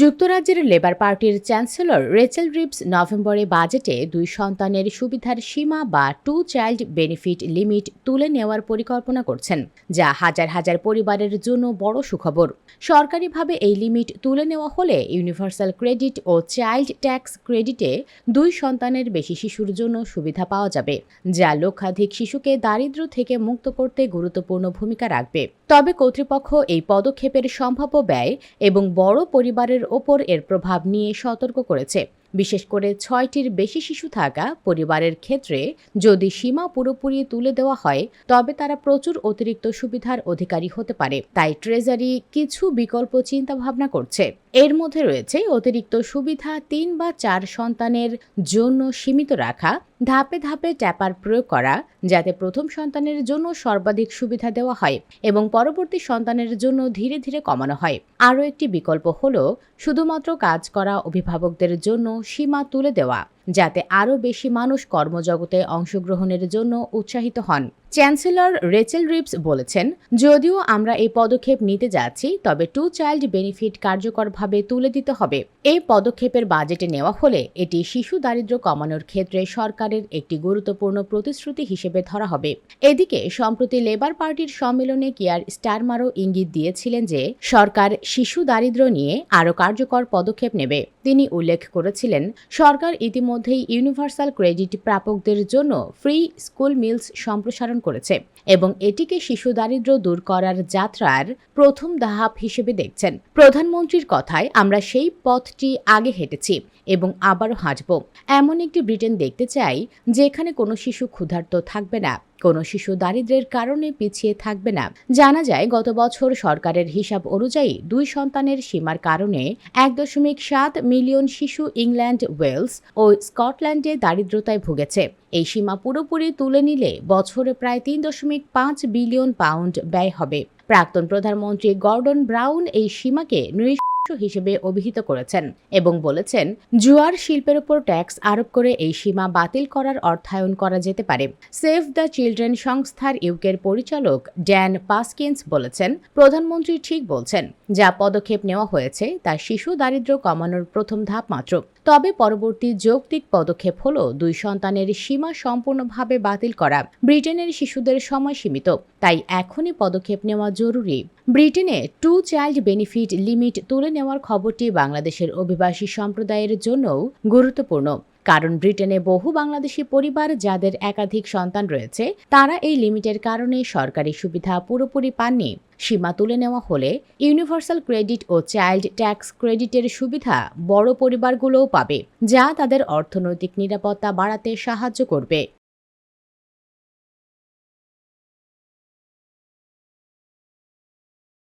যুক্তরাজ্যের লেবার পার্টির chancellor Rachel ribs নভেম্বরে বাজেটে দুই সন্তানের সুবিধার সীমা বা টু চাইল্ড বেনিফিট লিমিট তুলে নেওয়ার পরিকল্পনা করছেন, যা হাজার হাজার পরিবারের জন্য বড় সুখবর। সরকারিভাবে এই লিমিট তুলে নেওয়া হলে ইউনিভার্সাল ক্রেডিট ও চাইল্ড ট্যাক্স ক্রেডিটে দুই সন্তানের বেশি শিশুর জন্য সুবিধা পাওয়া যাবে, যা লক্ষাধিক শিশুকে দারিদ্র্য থেকে মুক্ত করতে গুরুত্বপূর্ণ ভূমিকা রাখবে। তবে কর্তৃপক্ষ এই পদক্ষেপের সম্ভাব্য ব্যয় এবং বড় পরিবারের ওপর এর প্রভাব নিয়ে সতর্ক করেছে। বিশেষ করে ছয়টির বেশি শিশু থাকা পরিবারের ক্ষেত্রে যদি সীমা পুরোপুরি তুলে দেওয়া হয়, তবে তারা প্রচুর অতিরিক্ত সুবিধার অধিকারী হতে পারে। তাই ট্রেজারি কিছু বিকল্প চিন্তাভাবনা করছে। এর মধ্যে রয়েছে অতিরিক্ত সুবিধা তিন বা চার সন্তানের জন্য সীমিত রাখা, ধাপে ধাপে ট্যাপার প্রয়োগ করা, যাতে প্রথম সন্তানের জন্য সর্বাধিক সুবিধা দেওয়া হয় এবং পরবর্তী সন্তানের জন্য ধীরে ধীরে কমানো হয়। আরও একটি বিকল্প হল, শুধুমাত্র কাজ করা অভিভাবকদের জন্য সীমা তুলে দেওয়া। যাতে আরও বেশি মানুষ কর্মজগতে অংশগ্রহণের জন্য উৎসাহিত হন। চ্যান্সেলর রেচেল রিপস বলেছেন, যদিও আমরা এই পদক্ষেপ নিতে যাচ্ছি, তবে টু চাইল্ড বেনিফিট কার্যকরভাবে তুলে দিতে হবে। এই পদক্ষেপের বাজেটে নেওয়া হলে এটি শিশু দারিদ্র্য কমানোর ক্ষেত্রে সরকারের একটি গুরুত্বপূর্ণ প্রতিশ্রুতি হিসেবে ধরা হবে। এদিকে, সম্প্রতি লেবার পার্টির সম্মেলনে কিয়ার স্টারমারও ইঙ্গিত দিয়েছিলেন যে, সরকার শিশু দারিদ্র্য নিয়ে আরও কার্যকর পদক্ষেপ নেবে। তিনি উল্লেখ করেছিলেন, সরকার ইতিমধ্যেই ইউনিভার্সাল ক্রেডিট প্রাপকদের জন্য ফ্রি স্কুল মিলস সম্প্রসারণ করেছে এবং এটিকে শিশু দারিদ্র দূর করার যাত্রার প্রথম ধাপ হিসেবে দেখছেন। প্রধানমন্ত্রীর কথায় আমরা সেই পথটি আগে হেঁটেছি এবং আবারও হাঁটব। এমন একটি ব্রিটেন দেখতে চাই যেখানে কোনো শিশু ক্ষুধার্ত থাকবে না। কোনো শিশু দারিদ্র্যের কারণে পিছিয়ে থাকবে না। জানা যায়, গত বছর সরকারের হিসাব অনুযায়ী দুই সন্তানের সীমার কারণে এক দশমিক সাত মিলিয়ন শিশু ইংল্যান্ড, ওয়েলস ও স্কটল্যান্ডে দারিদ্রতায় ভুগেছে। এই সীমা পুরোপুরি তুলে নিলে বছরে প্রায় তিন দশমিক পাঁচ বিলিয়ন পাউন্ড ব্যয় হবে। প্রাক্তন প্রধানমন্ত্রী গর্ডন ব্রাউন এই সীমাকে নৃশ হিসেবে অভিহিত করেছেন এবং বলেছেন, জুয়ার শিল্পের উপর ট্যাক্স আরোপ করে এই সীমা বাতিল করার অর্থায়ন করা যেতে পারে। সেভ দ্য চিলড্রেন সংস্থার ইউকের পরিচালক ড্যান পাসকিন্স বলেছেন, প্রধানমন্ত্রী ঠিক বলছেন, যা পদক্ষেপ নেওয়া হয়েছে তা শিশু দারিদ্র কমানোর প্রথম ধাপ মাত্র। তবে পরবর্তী যৌক্তিক পদক্ষেপ হল দুই সন্তানের সীমা সম্পূর্ণভাবে বাতিল করা। ব্রিটেনের শিশুদের সময় সীমিত, তাই এখনই পদক্ষেপ নেওয়া জরুরি। ব্রিটেনে টু চাইল্ড বেনিফিট লিমিট তুলে নেওয়ার খবরটি বাংলাদেশের অভিবাসী সম্প্রদায়ের জন্যও গুরুত্বপূর্ণ। কারণ ব্রিটেনে বহু বাংলাদেশি পরিবার যাদের একাধিক সন্তান রয়েছে, তারা এই লিমিটের কারণে সরকারি সুবিধা পুরোপুরি পাননি। সীমা তুলে নেওয়া হলে ইউনিভার্সাল ক্রেডিট ও চাইল্ড ট্যাক্স ক্রেডিটের সুবিধা বড় পরিবারগুলোও পাবে, যা তাদের অর্থনৈতিক নিরাপত্তা বাড়াতে সাহায্য করবে।